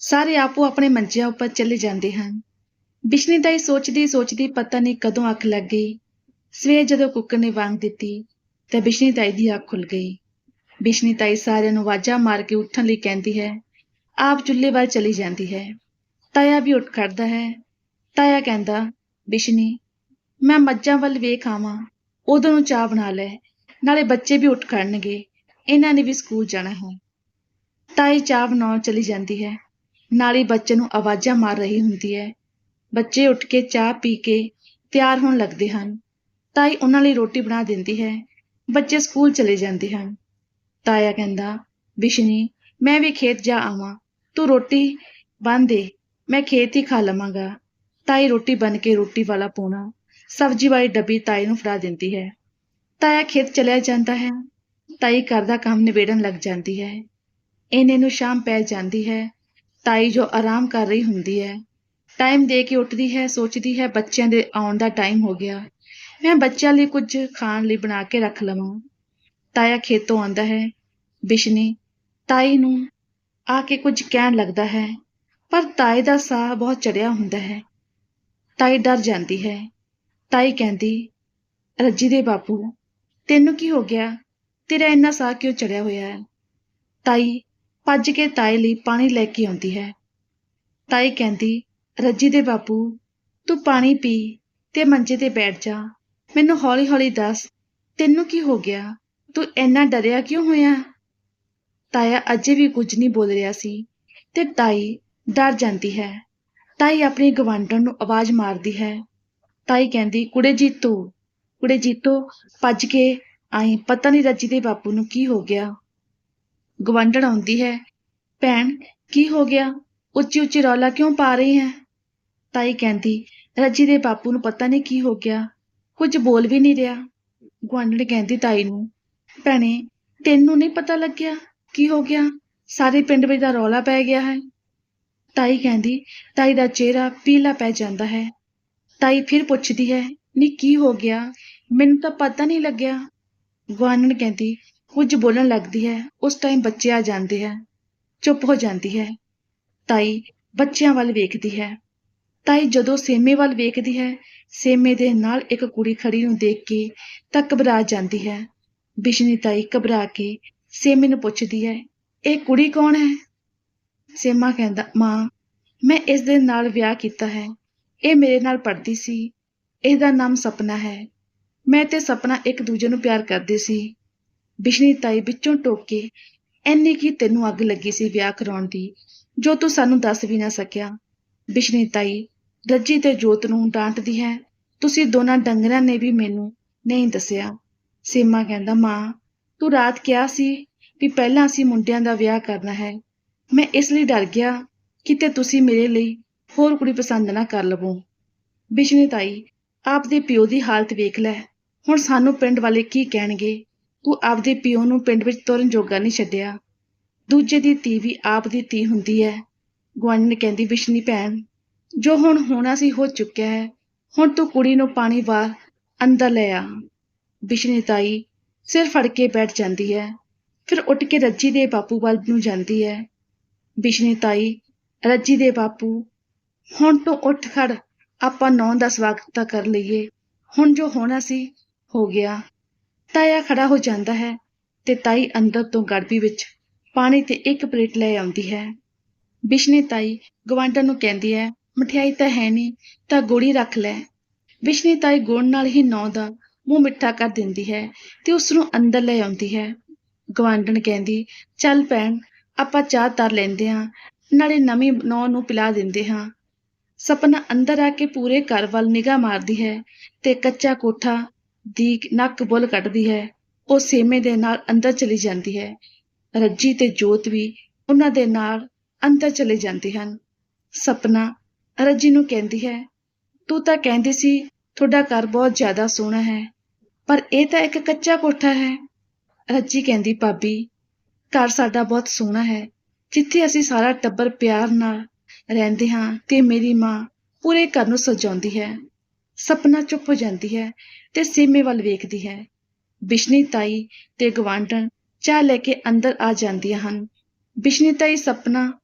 ਸਾਰੇ ਆਪੋ ਆਪਣੇ ਮੰਜਿਆਂ ਉੱਪਰ ਚਲੇ ਜਾਂਦੇ ਹਨ। ਬਿਸ਼ਨੀ ਤਾਈ ਸੋਚਦੀ ਸੋਚਦੀ ਪਤਾ ਨਹੀਂ ਕਦੋਂ ਅੱਖ ਲੱਗ ਗਈ। ਸਵੇਰ ਜਦੋਂ ਕੁੱਕਰ ਨੇ ਵਾਂਗ ਦਿੱਤੀ, ਤਾਂ ਬਿਸ਼ਨੀ ਤਾਈ ਦੀ ਅੱਖ ਖੁੱਲ ਗਈ। ਬਿਸ਼ਨੀ ਤਾਈ ਸਾਰਿਆਂ ਨੂੰ ਆਵਾਜ਼ਾਂ ਮਾਰ ਕੇ ਉੱਠਣ ਲਈ ਕਹਿੰਦੀ ਹੈ, ਆਪ ਚੁੱਲ੍ਹੇ ਵੱਲ ਚਲੀ ਜਾਂਦੀ ਹੈ। ਤਾਇਆ ਵੀ ਉੱਠ ਖੜਦਾ ਹੈ। ਤਾਇਆ ਕਹਿੰਦਾ, ਬਿਸ਼ਨੀ, ਮੈਂ ਮੱਝਾਂ ਵੱਲ ਵੇਖ ਆਵਾਂ। ਉਦੋਂ ਨੂੰ ਚਾਹ ਬਣਾ ਲੈ, ਨਾਲੇ ਬੱਚੇ ਵੀ ਉੱਠ ਖੜਨਗੇ ਇਹਨਾਂ ਨੇ ਵੀ ਸਕੂਲ ਜਾਣਾ ਹੈ। ਤਾਈ ਚਾਹ ਬਣਾਉਣ ਚਲੀ ਜਾਂਦੀ ਹੈ। ਨਾਲੇ ਬੱਚੇ ਨੂੰ ਆਵਾਜ਼ਾਂ ਮਾਰ ਰਹੀ ਹੁੰਦੀ ਹੈ। ਬੱਚੇ ਉੱਠ ਕੇ ਚਾਹ ਪੀ ਕੇ ਤਿਆਰ ਹੋਣ ਲੱਗਦੇ ਹਨ। ਤਾਈ ਉਹਨਾਂ ਲਈ ਰੋਟੀ ਬਣਾ ਦਿੰਦੀ ਹੈ। ਬੱਚੇ ਸਕੂਲ ਚਲੇ ਜਾਂਦੇ ਹਨ। ਤਾਇਆ ਕਹਿੰਦਾ, ਬਿਸ਼ਨੀ, ਮੈਂ ਵੀ ਖੇਤ ਜਾ ਆਵਾਂ। ਤੂੰ ਰੋਟੀ ਬੰਨ ਦੇ, ਮੈਂ ਖੇਤ ਹੀ ਖਾ ਲਵਾਂਗਾ। ਤਾਈ ਰੋਟੀ ਬਣ ਕੇ ਰੋਟੀ ਵਾਲਾ ਪੋਣਾ, ਸਬਜ਼ੀ ਵਾਲੀ ਡੱਬੀ ਤਾਈ ਨੂੰ ਫੜਾ ਦਿੰਦੀ ਹੈ। ਤਾਇਆ ਖੇਤ ਚਲਿਆ ਜਾਂਦਾ ਹੈ। ਤਾਈ ਘਰ ਦਾ ਕੰਮ ਨਿਬੇੜਨ ਲੱਗ ਜਾਂਦੀ ਹੈ। ਇਹਨੇ ਨੂੰ ਸ਼ਾਮ ਪੈ ਜਾਂਦੀ ਹੈ। ਤਾਈ ਜੋ ਆਰਾਮ ਕਰ ਰਹੀ ਹੁੰਦੀ ਹੈ। ਟਾਈਮ ਦੇ ਕੇ ਉੱਠਦੀ ਹੈ, ਸੋਚਦੀ ਹੈ, ਬੱਚਿਆਂ ਦੇ ਆਉਣ ਦਾ ਟਾਈਮ ਹੋ ਗਿਆ। ਮੈਂ ਬੱਚਿਆਂ ਲਈ ਕੁਝ ਖਾਣ ਲਈ ਬਣਾ ਕੇ ਰੱਖ ਲਵਾਂ। ਤਾਇਆ ਖੇਤੋਂ ਆਂਦਾ ਹੈ। ਬਿਸ਼ਨੀ, ਤਾਈ ਨੂੰ ਆ ਕੇ ਕੁਝ ਕਹਿਣ ਲੱਗਦਾ ਹੈ, ਪਰ ਤਾਈ ਦਾ ਸਾਹ ਬਹੁਤ ਚੜਿਆ ਹੁੰਦਾ ਹੈ। ਤਾਈ ਡਰ ਜਾਂਦੀ ਹੈ। ਤਾਈ ਕਹਿੰਦੀ, ਰੱਜੀ ਦੇ ਬਾਪੂ, ਤੈਨੂੰ ਕੀ ਹੋ ਗਿਆ? ਤੇਰਾ ਇੰਨਾ ਸਾਹ ਕਿਉਂ ਚੜਿਆ ਹੋਇਆ ਹੈ? ਤਾਈ ਭੱਜ ਕੇ ਤਾਏ ਲਈ ਪਾਣੀ ਲੈ ਕੇ ਆਉਂਦੀ ਹੈ। ਤਾਈ ਕਹਿੰਦੀ, ਰੱਜੀ ਦੇ ਬਾਪੂ, ਤੂੰ ਪਾਣੀ ਪੀ ਤੇ ਮੰਜੇ ਤੇ ਬੈਠ ਜਾ। ਮੈਨੂੰ ਹੌਲੀ-ਹੌਲੀ ਦੱਸ, ਤੈਨੂੰ ਕੀ ਹੋ ਗਿਆ? ਤੂੰ ਇੰਨਾ ਡਰਿਆ ਕਿਉਂ ਹੋਇਆ? ਤਾਇਆ ਅਜੇ ਵੀ ਕੁਝ ਨਹੀਂ ਬੋਲ ਰਿਹਾ ਸੀ ਤੇ ਤਾਈ ਡਰ ਜਾਂਦੀ ਹੈ। ਤਾਈ ਆਪਣੀ ਗਵਾਂਢਣ ਨੂੰ ਆਵਾਜ਼ ਮਾਰਦੀ ਹੈ। ਤਾਈ ਕਹਿੰਦੀ, ਕੁੜੇ ਜੀਤੋ ਕੁੜੇ ਜੀਤੋ ਭੱਜ ਕੇ ਆਈ। ਪਤਾ ਨਹੀਂ ਰੱਜੀ ਦੇ ਬਾਪੂ ਨੂੰ ਕੀ ਹੋ ਗਿਆ। ਗਵਾਂਢਣ ਆਉਂਦੀ ਹੈ। ਭੈਣ, ਕੀ ਹੋ ਗਿਆ? ਉੱਚੀ ਉੱਚੀ ਰੌਲਾ ਕਿਉਂ ਪਾ ਰਹੀ ਹੈ? ਤਾਈ ਕਹਿੰਦੀ, ਰੱਜੀ ਦੇ ਬਾਪੂ ਨੂੰ ਪਤਾ ਨਹੀਂ ਕੀ ਹੋ ਗਿਆ। ਕੁਝ ਬੋਲ ਵੀ ਨਹੀਂ ਰਿਹਾ। ਗਵਾਂਢਣ ਕਹਿੰਦੀ ਤਾਈ ਨੂੰ, ਭੈਣੇ, ਤੈਨੂੰ ਨਹੀਂ ਪਤਾ ਲੱਗਿਆ ਕੀ ਹੋ ਗਿਆ? ਸਾਰੇ ਪਿੰਡ ਵਿੱਚ ਦਾ ਰੌਲਾ ਪੈ ਗਿਆ ਹੈ। ਤਾਈ ਕਹਿੰਦੀ, ਤਾਈ ਦਾ ਚਿਹਰਾ ਪੀਲਾ ਪੈ ਜਾਂਦਾ ਹੈ। ਤਾਈ ਫਿਰ ਪੁੱਛਦੀ ਹੈ, ਨੀ ਕੀ ਹੋ ਗਿਆ? ਮੈਨੂੰ ਤਾਂ ਪਤਾ ਨਹੀਂ ਲੱਗਿਆ। ਗਵਾਨਣ ਕਹਿੰਦੀ ਕੁਝ ਬੋਲਣ ਲੱਗਦੀ ਹੈ, ਉਸ ਟਾਈਮ ਬੱਚੇ ਆ ਜਾਂਦੇ ਹੈ, ਚੁੱਪ ਹੋ ਜਾਂਦੀ ਹੈ। ਤਾਈ ਬੱਚਿਆਂ ਵੱਲ ਵੇਖਦੀ ਹੈ। ਤਾਈ ਜਦੋਂ ਸੇਮੇ ਵੱਲ ਵੇਖਦੀ ਹੈ, ਸੇਮੇ ਦੇ ਨਾਲ ਇੱਕ ਕੁੜੀ ਖੜੀ ਨੂੰ ਦੇਖ ਕੇ ਤਾਂ ਘਬਰਾ ਜਾਂਦੀ ਹੈ। ਬਿਸ਼ਨੀ ਤਾਈ ਘਬਰਾ ਕੇ ਸੇਮੇ ਨੂੰ ਪੁੱਛਦੀ ਹੈ, ਇਹ ਕੁੜੀ ਕੌਣ ਹੈ? ਸੇਮਾ ਕਹਿੰਦਾ, ਮਾਂ, ਮੈਂ ਇਸ ਦੇ ਨਾਲ ਵਿਆਹ ਕੀਤਾ ਹੈ। ਇਹ ਮੇਰੇ ਨਾਲ ਪੜ੍ਹਦੀ ਸੀ। ਇਹਦਾ ਨਾਮ ਸਪਨਾ ਹੈ। ਮੈਂ ਤੇ ਸਪਨਾ ਇੱਕ ਦੂਜੇ ਨੂੰ ਪਿਆਰ ਕਰਦੇ ਸੀ। ਬਿਸ਼ਨੀ ਤਾਈ ਵਿੱਚੋਂ ਟੋਕ ਕੇ, ਐਨੀ ਕੀ ਤੈਨੂੰ ਅੱਗ ਲੱਗੀ ਸੀ ਵਿਆਹ ਕਰਾਉਣ ਦੀ, ਜੋ ਤੂੰ ਸਾਨੂੰ ਦੱਸ ਵੀ ਨਾ ਸਕਿਆ? ਬਿਸ਼ਨੀ ਤਾਈ, ਰੱਜੀ ਤੇ ਜੋਤ ਨੂੰ ਡਾਂਟਦੀ ਹੈ, ਤੁਸੀਂ ਦੋਨਾਂ ਡੰਗਰਾਂ ਨੇ ਵੀ ਮੈਨੂੰ ਨਹੀਂ ਦੱਸਿਆ। ਸੀਮਾ ਕਹਿੰਦਾ, ਮਾਂ, ਤੂੰ ਰਾਤ ਕਿਹਾ ਸੀ ਵੀ ਪਹਿਲਾਂ ਅਸੀਂ ਮੁੰਡਿਆਂ ਦਾ ਵਿਆਹ ਕਰਨਾ ਹੈ। ਮੈਂ ਇਸ ਲਈ ਡਰ ਗਿਆ ਕਿਤੇ ਤੁਸੀਂ ਮੇਰੇ ਲਈ ਹੋਰ ਕੁੜੀ ਪਸੰਦ ਨਾ ਕਰ ਲਵੋ। ਬਿਸ਼ਨੀ ਤਾਈ ਆਪਦੇ ਪਿਓ ਦੀ ਹਾਲਤ ਵੇਖ ਲੈ। ਹੁਣ ਸਾਨੂੰ ਪਿੰਡ ਵਾਲੇ ਕੀ ਕਹਿਣਗੇ? ਤੂੰ ਆਪਦੇ ਪਿਓ ਨੂੰ ਪਿੰਡ ਵਿੱਚ ਤੁਰਨ ਜੋਗਾ ਨਹੀਂ ਛੱਡਿਆ। ਦੂਜੇ ਦੀ ਧੀ ਵੀ ਆਪ ਦੀ ਧੀ ਹੁੰਦੀ ਹੈ ਗੁਆਂਢਣ ਕਹਿੰਦੀ, ਬਿਸ਼ਨੀ ਭੈਣ, ਜੋ ਹੁਣ ਹੋਣਾ ਸੀ ਹੋ ਚੁੱਕਿਆ ਹੈ ਹੁਣ ਤੂੰ ਕੁੜੀ ਨੂੰ ਪਾਣੀ ਵਾਰ ਅੰਦਰ ਲੈ ਆ। ਬਿਸ਼ਨੀ ਤਾਈ ਸਿਰ ਫੜ ਕੇ ਬੈਠ ਜਾਂਦੀ ਹੈ ਫਿਰ ਉੱਠ ਕੇ ਰੱਜੀ ਦੇ ਬਾਪੂ ਵੱਲ ਨੂੰ ਜਾਂਦੀ ਹੈ ਬਿਸ਼ਨੀ ਤਾਈ, ਰੱਜੀ ਦੇ ਬਾਪੂ, ਹੁਣ ਤੋਂ ਉੱਠ ਖੜ। ਆਪਾਂ ਨੌਂ ਦਾ ਸਵਾਗਤ ਤਾਂ ਕਰ ਲਈਏ। ਹੁਣ ਜੋ ਹੋਣਾ ਸੀ ਹੋ ਗਿਆ। ਤਾਇਆ ਖੜਾ ਹੋ ਜਾਂਦਾ ਹੈ ਤੇ ਤਾਈ ਅੰਦਰ ਤੋਂ ਗੜਬੀ ਵਿੱਚ ਪਾਣੀ ਤੇ ਇੱਕ ਪਲੇਟ ਲੈ ਆਉਂਦੀ ਹੈ। ਬਿਸ਼ਨੀ ਤਾਈ ਗਵਾਂਢਣ ਨੂੰ ਕਹਿੰਦੀ ਹੈ, ਮਠਿਆਈ ਤਾਂ ਹੈ ਨਹੀਂ ਤਾਂ ਗੋੜੀ ਰੱਖ ਲੈ। ਬਿਸ਼ਨੀ ਤਾਈ ਗੁੜ ਨਾਲ ਹੀ ਨੌ ਦਾ ਮੂੰਹ ਮਿੱਠਾ ਕਰ ਦਿੰਦੀ ਹੈ ਤੇ ਉਸ ਨੂੰ ਅੰਦਰ ਲੈ ਆਉਂਦੀ ਹੈ। ਗਵਾਂਢਣ ਕਹਿੰਦੀ, ਚੱਲ ਭੈਣ, ਆਪਾਂ ਚਾਹ ਤਰ ਲੈਂਦੇ ਹਾਂ, ਨਾਲੇ ਨਵੀਂ ਨੌ ਨੂੰ ਪਿਲਾ ਦਿੰਦੇ ਹਾਂ। ਸਪਨਾ ਅੰਦਰ ਆ ਕੇ ਪੂਰੇ ਘਰ ਵੱਲ ਨਿਗਾਹ ਮਾਰਦੀ ਹੈ ਤੇ ਕੱਚਾ ਕੋਠਾ ਦੀ ਨੱਕ ਬੁੱਲ ਕੱਢਦੀ ਹੈ, ਉਹ ਸੇਮੇ ਦੇ ਨਾਲ ਅੰਦਰ ਚਲੀ ਜਾਂਦੀ ਹੈ। ਰੱਜੀ ਤੇ ਜੋਤ ਵੀ ਉਹਨਾਂ ਦੇ ਨਾਲ ਅੰਦਰ ਚਲੇ ਜਾਂਦੇ ਹਨ। ਸਪਨਾ ਰੱਜੀ ਨੂੰ ਕਹਿੰਦੀ ਹੈ, ਤੂੰ ਤਾਂ ਕਹਿੰਦੀ ਸੀ ਤੁਹਾਡਾ ਘਰ ਬਹੁਤ ਜ਼ਿਆਦਾ ਸੋਹਣਾ ਹੈ, ਪਰ ਇਹ ਤਾਂ ਇੱਕ ਕੱਚਾ ਕੋਠਾ ਹੈ। ਰੱਜੀ ਕਹਿੰਦੀ, ਭਾਬੀ, ਘਰ ਸਾਡਾ ਬਹੁਤ ਸੋਹਣਾ ਹੈ। ਜਿੱਥੇ ਅਸੀਂ ਸਾਰਾ ਟੱਬਰ ਪਿਆਰ ਨਾਲ ਰਹਿੰਦੇ ਹਾਂ, ਤੇ ਮੇਰੀ ਮਾਂ ਪੂਰੇ ਘਰ ਨੂੰ ਸਜਾਉਂਦੀ ਹੈ। ਸਪਨਾ ਚੁੱਪ ਹੋ ਜਾਂਦੀ ਹੈ। ਤੇ ਸੀਮੇ ਵੱਲ ਵੇਖਦੀ ਹੈ। ਬਿਸ਼ਨੀ ਤਾਈ ਤੇ ਗਵਾਂਢਣ ਚਾਹ ਲੈ ਕੇ ਅੰਦਰ ਆ ਜਾਂਦੀਆਂ ਹਨ। ਬਿਸ਼ਨੀ ਤਾਈ ਸਪਨਾ,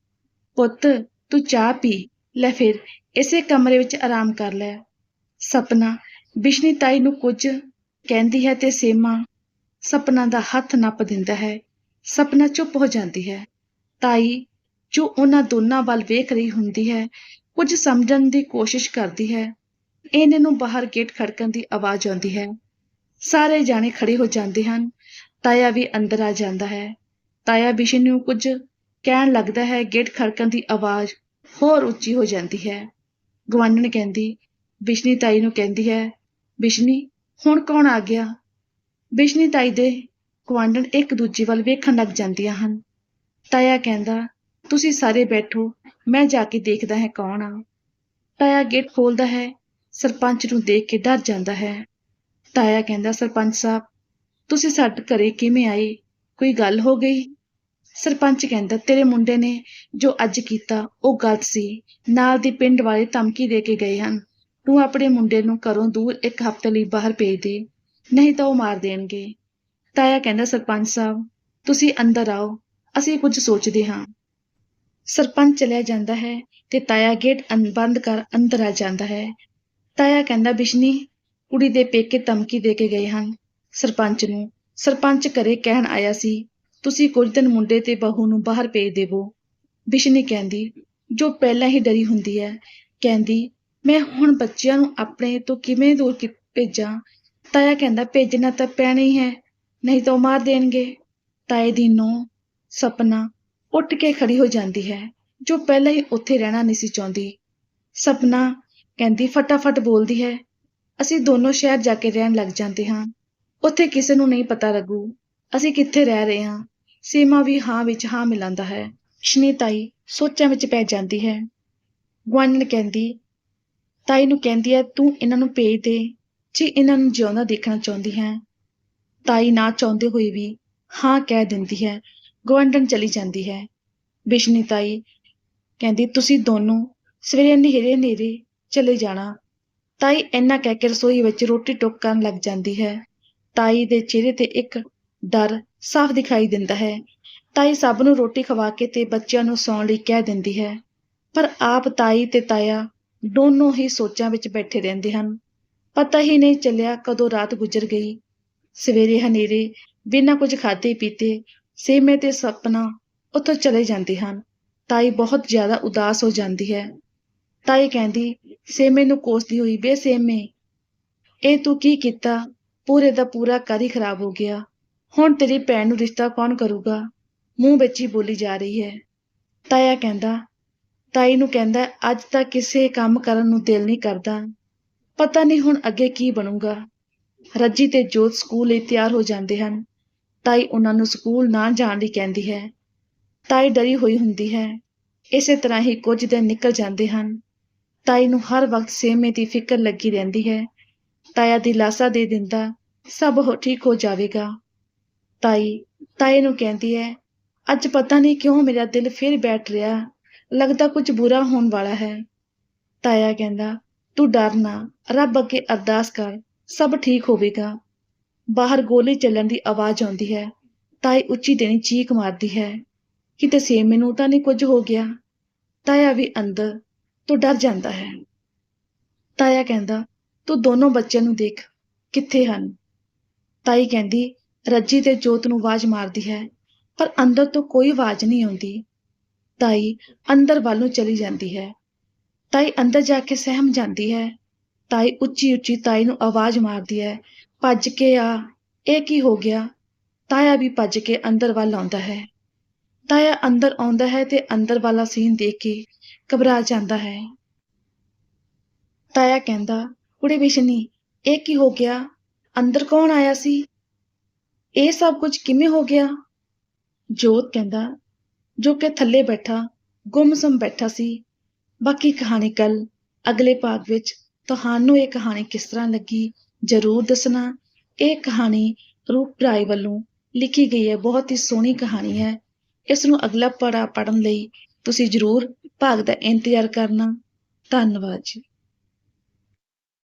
ਪੁੱਤ, ਤੂੰ ਚਾਹ ਪੀ, ਲੈ ਫਿਰ, ਇਸੇ ਕਮਰੇ ਵਿੱਚ ਆਰਾਮ ਕਰ ਲੈ। ਸਪਨਾ, ਬਿਸ਼ਨੀ ਤਾਈ ਨੂੰ ਕੁਝ ਕਹਿੰਦੀ ਹੈ ਤੇ ਸੇਮਾ ਸਪਨਾ ਦਾ ਹੱਥ ਨੱਪ ਦਿੰਦਾ ਹੈ। ਸਪਨਾ ਚੁੱਪ ਹੋ ਜਾਂਦੀ ਹੈ। ਤਾਈ, ਜੋ ਉਹਨਾਂ ਦੋਨਾਂ ਵੱਲ ਵੇਖ ਰਹੀ ਹੁੰਦੀ ਹੈ, ਕੁਝ ਸਮਝਣ ਦੀ ਕੋਸ਼ਿਸ਼ ਕਰਦੀ ਹੈ। ਇਹਨੇ ਨੂੰ ਬਾਹਰ ਗੇਟ ਖੜਕਣ ਦੀ ਆਵਾਜ਼ ਆਉਂਦੀ ਹੈ। ਸਾਰੇ ਜਾਣੇ ਖੜੇ ਹੋ ਜਾਂਦੇ ਹਨ। ਤਾਇਆ ਵੀ ਅੰਦਰ ਆ ਜਾਂਦਾ ਹੈ। ਤਾਇਆ ਬਿਸ਼ਨ ਨੂੰ ਕੁਝ ਕਹਿਣ ਲੱਗਦਾ ਹੈ, ਗੇਟ ਖੜਕਣ ਦੀ ਆਵਾਜ਼ ਹੋਰ ਉੱਚੀ ਹੋ ਜਾਂਦੀ ਹੈ। ਗਵਾਂਢਣ ਕਹਿੰਦੀ ਬਿਸ਼ਨੀ ਤਾਈ ਨੂੰ ਕਹਿੰਦੀ ਹੈ ਬਿਸ਼ਨੀ ਹੁਣ ਕੌਣ ਆ ਗਿਆ? ਬਿਸ਼ਨੀ ਤਾਈ ਦੇ ਗਵਾਂਢਣ ਇੱਕ ਦੂਜੇ ਵੱਲ ਵੇਖਣ ਲੱਗ ਜਾਂਦੀਆਂ ਹਨ। ਤਾਇਆ ਕਹਿੰਦਾ, ਤੁਸੀਂ ਸਾਰੇ ਬੈਠੋ, ਮੈਂ ਜਾ ਕੇ ਦੇਖਦਾ ਹੈ ਕੌਣ ਆ। ਤਾਇਆ ਗੇਟ ਖੋਲਦਾ ਹੈ। ਸਰਪੰਚ ਨੂੰ ਦੇਖ ਕੇ ਡਰ ਜਾਂਦਾ ਹੈ। ਤਾਇਆ ਕਹਿੰਦਾ, ਸਰਪੰਚ ਸਾਹਿਬ, ਤੁਸੀਂ ਸਾਡੇ ਘਰੇ ਕਿਵੇਂ ਆਏ? ਕੋਈ ਗੱਲ ਹੋ ਗਈ? ਸਰਪੰਚ ਕਹਿੰਦਾ, ਤੇਰੇ ਮੁੰਡੇ ਨੇ ਜੋ ਅੱਜ ਕੀਤਾ, ਉਹ ਗਲਤ ਸੀ। ਨਾਲ ਦੇ ਪਿੰਡ ਵਾਲੇ ਧਮਕੀ ਦੇ ਕੇ ਗਏ ਹਨ। ਤੂੰ ਆਪਣੇ ਮੁੰਡੇ ਨੂੰ ਘਰੋਂ ਦੂਰ ਇੱਕ ਹਫ਼ਤੇ ਲਈ ਬਾਹਰ ਭੇਜ ਦੇ, ਨਹੀਂ ਤਾਂ ਉਹ ਮਾਰ ਦੇਣਗੇ। ਤਾਇਆ ਕਹਿੰਦਾ, ਸਰਪੰਚ ਸਾਹਿਬ, ਤੁਸੀਂ ਅੰਦਰ ਆਓ, ਅਸੀਂ ਕੁਝ ਸੋਚਦੇ ਹਾਂ। ਸਰਪੰਚ ਚਲਿਆ ਜਾਂਦਾ ਹੈ ਤੇ ਤਾਇਆ ਗੇਟ ਅੰ- ਬੰਦ ਕਰ ਅੰਦਰ ਆ ਜਾਂਦਾ ਹੈ। ਤਾਇਆ ਕਹਿੰਦਾ, ਬਿਸ਼ਨੀ, ਕੁੜੀ ਦੇ ਪੇਕੇ ਧਮਕੀ ਦੇ ਕੇ ਗਏ ਹਨ। ਸਰਪੰਚ ਨੂੰ, ਸਰਪੰਚ ਘਰੇ ਕਹਿਣ ਆਇਆ ਸੀ, ਤੁਸੀਂ ਕੁਝ ਦਿਨ ਮੁੰਡੇ ਤੇ ਬਹੂ ਨੂੰ ਬਾਹਰ ਭੇਜ ਦੇਵੋ। ਬਿਸ਼ਨੀ ਕਹਿੰਦੀ, ਜੋ ਪਹਿਲਾਂ ਹੀ ਡਰੀ ਹੁੰਦੀ ਹੈ। ਕਹਿੰਦੀ, ਮੈਂ ਹੁਣ ਬੱਚਿਆਂ ਨੂੰ ਆਪਣੇ ਤੋਂ ਕਿਵੇਂ ਦੂਰ ਭੇਜਾਂ? ਤਾਇਆ ਕਹਿੰਦਾ, ਭੇਜਣਾ ਤਾਂ ਪੈਣਾ ਹੀ ਹੈ, ਨਹੀਂ ਤਾਂ ਉਹ ਮਾਰ ਦੇਣਗੇ। ਤਾਏ ਦੀ ਨੂੰ, ਸਪਨਾ ਉੱਠ ਕੇ ਖੜੀ ਹੋ ਜਾਂਦੀ ਹੈ, ਜੋ ਪਹਿਲਾਂ ਹੀ ਉੱਥੇ ਰਹਿਣਾ ਨਹੀਂ ਸੀ ਚਾਹੁੰਦੀ। ਸਪਨਾ ਕਹਿੰਦੀ, ਫਟਾਫਟ ਬੋਲਦੀ ਹੈ। ਅਸੀਂ ਦੋਨੋਂ ਸ਼ਹਿਰ ਜਾ ਕੇ ਰਹਿਣ ਲੱਗ ਜਾਂਦੇ ਹਾਂ। ਉੱਥੇ ਕਿਸੇ ਨੂੰ ਨਹੀਂ ਪਤਾ ਲੱਗੂ। ਅਸੀਂ ਕਿੱਥੇ ਰਹਿ ਰਹੇ ਹਾਂ। ਸੀਮਾ ਵੀ ਹਾਂ ਵਿੱਚ ਹਾਂ ਮਿਲਾਂਦਾ ਹੈ। ਸ਼ਨੀ ਤਾਈ ਸੋਚਾਂ ਵਿੱਚ ਪੈ ਜਾਂਦੀ ਹੈ। ਗੁਆਂਢਣ ਕਹਿੰਦੀ, ਤਾਈ ਨੂੰ ਕਹਿੰਦੀ ਹੈ, ਤੂੰ ਇਹਨਾਂ ਨੂੰ ਭੇਜ ਦੇ। ਜੇ, ਇਹਨਾਂ ਨੂੰ ਜਿਉਂਦਾ ਦੇਖਣਾ ਚਾਹੁੰਦੀ ਹੈ। ਤਾਈ ਨਾ ਚਾਹੁੰਦੇ ਹੋਏ ਵੀ ਹਾਂ ਕਹਿ ਦਿੰਦੀ ਹੈ। ਗੁਆਂਢਣ ਚਲੀ ਜਾਂਦੀ ਹੈ। ਬਿਸ਼ਨੀ ਤਾਈ ਕਹਿੰਦੀ, ਤੁਸੀਂ ਦੋਨੋਂ ਸਵੇਰੇ ਹਨੇਰੇ ਹਨੇਰੇ ਚਲੇ ਜਾਣਾ। ਤਾਈ ਇੰਨਾ ਕਹਿ ਕੇ ਰਸੋਈ ਵਿੱਚ ਰੋਟੀ ਟੁੱਕ ਕਰਨ ਲੱਗ ਜਾਂਦੀ ਹੈ। ਤਾਈ ਦੇ ਚਿਹਰੇ ਤੇ ਇੱਕ ਡਰ ਸਾਫ਼ ਦਿਖਾਈ ਦਿੰਦਾ ਹੈ। ਤਾਈ ਸਭ ਨੂੰ ਰੋਟੀ ਖਵਾ ਕੇ ਤੇ ਬੱਚਿਆਂ ਨੂੰ ਸੌਣ ਲਈ ਕਹਿ ਦਿੰਦੀ ਹੈ। ਪਰ ਆਪ ਤਾਈ ਤੇ ਤਾਇਆ ਦੋਨੋਂ ਹੀ ਸੋਚਾਂ ਵਿੱਚ ਬੈਠੇ ਰਹਿੰਦੇ ਹਨ। ਪਤਾ ਹੀ ਨਹੀਂ ਚੱਲਿਆ ਕਦੋਂ ਰਾਤ ਗੁਜ਼ਰ ਗਈ। ਸਵੇਰੇ ਹਨੇਰੇ, ਬਿਨਾਂ ਕੁਝ ਖਾਦੇ ਪੀਤੇ, ਸੇਮੇ ਤੇ ਸਪਨਾ ਉੱਥੋਂ ਚਲੇ ਜਾਂਦੇ ਹਨ। ਤਾਈ ਬਹੁਤ ਜ਼ਿਆਦਾ ਉਦਾਸ ਹੋ ਜਾਂਦੀ ਹੈ। ਤਾਈ ਕਹਿੰਦੀ, ਸੇਮੇ ਨੂੰ ਕੋਸਦੀ ਹੋਈ ਬੇ ਸੇਮੇ, ਇਹ ਤੂੰ ਕੀ ਕੀਤਾ? ਪੂਰੇ ਦਾ ਪੂਰਾ ਘਰ ਹੀ ਖਰਾਬ ਹੋ ਗਿਆ। ਹੁਣ ਤੇਰੀ ਭੈਣ ਨੂੰ ਰਿਸ਼ਤਾ ਕੌਣ ਕਰੂਗਾ? ਮੂੰਹ ਵਿੱਚ ਹੀ ਬੋਲੀ ਜਾ ਰਹੀ ਹੈ। ਤਾਇਆ ਕਹਿੰਦਾ, ਤਾਈ ਨੂੰ ਕਹਿੰਦਾ, ਅੱਜ ਤਾਂ ਕਿਸੇ ਕੰਮ ਕਰਨ ਨੂੰ ਦਿਲ ਨਹੀਂ ਕਰਦਾ। ਪਤਾ ਨਹੀਂ ਹੁਣ ਅੱਗੇ ਕੀ ਬਣੂਗਾ। ਰੱਜੀ ਤੇ ਜੋਤ ਸਕੂਲ ਲਈ ਤਿਆਰ ਹੋ ਜਾਂਦੇ ਹਨ। ਤਾਈ ਉਹਨਾਂ ਨੂੰ ਸਕੂਲ ਨਾ ਜਾਣ ਲਈ ਕਹਿੰਦੀ ਹੈ। ਤਾਈ ਡਰੀ ਹੋਈ ਹੁੰਦੀ ਹੈ। ਇਸੇ ਤਰ੍ਹਾਂ ਹੀ ਕੁਝ ਦਿਨ ਨਿਕਲ ਜਾਂਦੇ ਹਨ। ਤਾਈ ਨੂੰ ਹਰ ਵਕਤ ਸੇਮੇ ਦੀ ਫਿਕਰ ਲੱਗੀ ਰਹਿੰਦੀ ਹੈ। ਤਾਇਆ ਦਿਲਾਸਾ ਦੇ ਦਿੰਦਾ, ਸਭ ਹੋ ਠੀਕ ਹੋ ਜਾਵੇਗਾ। ਤਾਈ, ਤਾਏ ਨੂੰ ਕਹਿੰਦੀ ਹੈ, ਅੱਜ ਪਤਾ ਨਹੀਂ ਕਿਉਂ ਮੇਰਾ ਦਿਲ ਫਿਰ ਬੈਠ ਰਿਹਾ, ਲੱਗਦਾ ਕੁਝ ਬੁਰਾ ਹੋਣ ਵਾਲਾ ਹੈ। ਤਾਇਆ ਕਹਿੰਦਾ, ਤੂੰ ਡਰ ਨਾ, ਰੱਬ ਅੱਗੇ ਅਰਦਾਸ ਕਰ, ਸਭ ਠੀਕ ਹੋਵੇਗਾ। ਬਾਹਰ ਗੋਲੀ ਚੱਲਣ ਦੀ ਆਵਾਜ਼ ਆਉਂਦੀ ਹੈ, ਤਾਈ ਉੱਚੀ ਦੇਣੀ ਚੀਕ ਮਾਰਦੀ ਹੈ। ਕਿਤੇ ਸੇਮੇ ਨੂੰ ਤਾਂ ਨਹੀਂ ਕੁਝ ਹੋ ਗਿਆ। ਤਾਇਆ ਵੀ ਅੰਦਰ ਤੋਂ ਡਰ ਜਾਂਦਾ ਹੈ। ਤਾਇਆ ਕਹਿੰਦਾ, ਤੂੰ ਦੋਨੋਂ ਬੱਚਿਆਂ ਨੂੰ ਦੇਖ, ਕਿੱਥੇ ਹਨ? ਤਾਈ ਕਹਿੰਦੀ, ਰੱਜੀ ਤੇ ਜੋਤ ਨੂੰ ਆਵਾਜ਼ ਮਾਰਦੀ ਹੈ, ਪਰ ਅੰਦਰ ਤੋਂ ਕੋਈ ਆਵਾਜ਼ ਨਹੀਂ ਆਉਂਦੀ। ਤਾਈ ਅੰਦਰ ਵੱਲ ਨੂੰ ਚਲੀ ਜਾਂਦੀ ਹੈ। ਤਾਈ ਅੰਦਰ ਜਾ ਕੇ ਸਹਿਮ ਜਾਂਦੀ ਹੈ। ਤਾਈ ਉੱਚੀ ਉੱਚੀ ਤਾਈ ਨੂੰ ਆਵਾਜ਼ ਮਾਰਦੀ ਹੈ, ਭੱਜ ਕੇ ਆ, ਇਹ ਕੀ ਹੋ ਗਿਆ? ਤਾਇਆ ਵੀ ਭੱਜ ਕੇ ਅੰਦਰ ਵੱਲ ਆਉਂਦਾ ਹੈ। ਤਾਇਆ ਅੰਦਰ ਆਉਂਦਾ ਹੈ ਤੇ ਅੰਦਰ ਵਾਲਾ ਸੀਨ ਦੇਖ ਕੇ ਘਬਰਾ ਜਾਂਦਾ ਹੈ। ਤਾਇਆ ਕਹਿੰਦਾ, ਕੁੜੇ ਬਿਸ਼ਨੀ, ਇਹ ਕੀ ਹੋ ਗਿਆ? ਅੰਦਰ ਕੌਣ ਆਇਆ ਸੀ? ਇਹ ਸਭ ਕੁਝ ਕਿਵੇਂ ਹੋ ਗਿਆ? ਜੋਤ ਕਹਿੰਦਾ, ਜੋ ਕਿ ਥੱਲੇ ਬੈਠਾ, ਗੁੰਮਸਮ ਬੈਠਾ ਸੀ। ਬਾਕੀ ਕਹਾਣੀ ਕੱਲ ਅਗਲੇ ਭਾਗ ਵਿੱਚ ਤੁਹਾਨੂੰ ਇਹ ਕਹਾਣੀ ਕਿਸ ਤਰ੍ਹਾਂ ਲੱਗੀ, ਜਰੂਰ ਦੱਸਣਾ। ਇਹ ਕਹਾਣੀ ਰੂਪ ਰਾਏ ਵੱਲੋਂ ਲਿਖੀ ਗਈ ਹੈ। ਬਹੁਤ ਹੀ ਸੋਹਣੀ ਕਹਾਣੀ ਹੈ। ਇਸ ਨੂੰ ਅਗਲਾ ਪੜਾ ਪੜਨ ਲਈ ਤੁਸੀਂ ਜਰੂਰ ਭਾਗ ਦਾ ਇੰਤਜ਼ਾਰ ਕਰਨਾ। ਧੰਨਵਾਦ ਜੀ।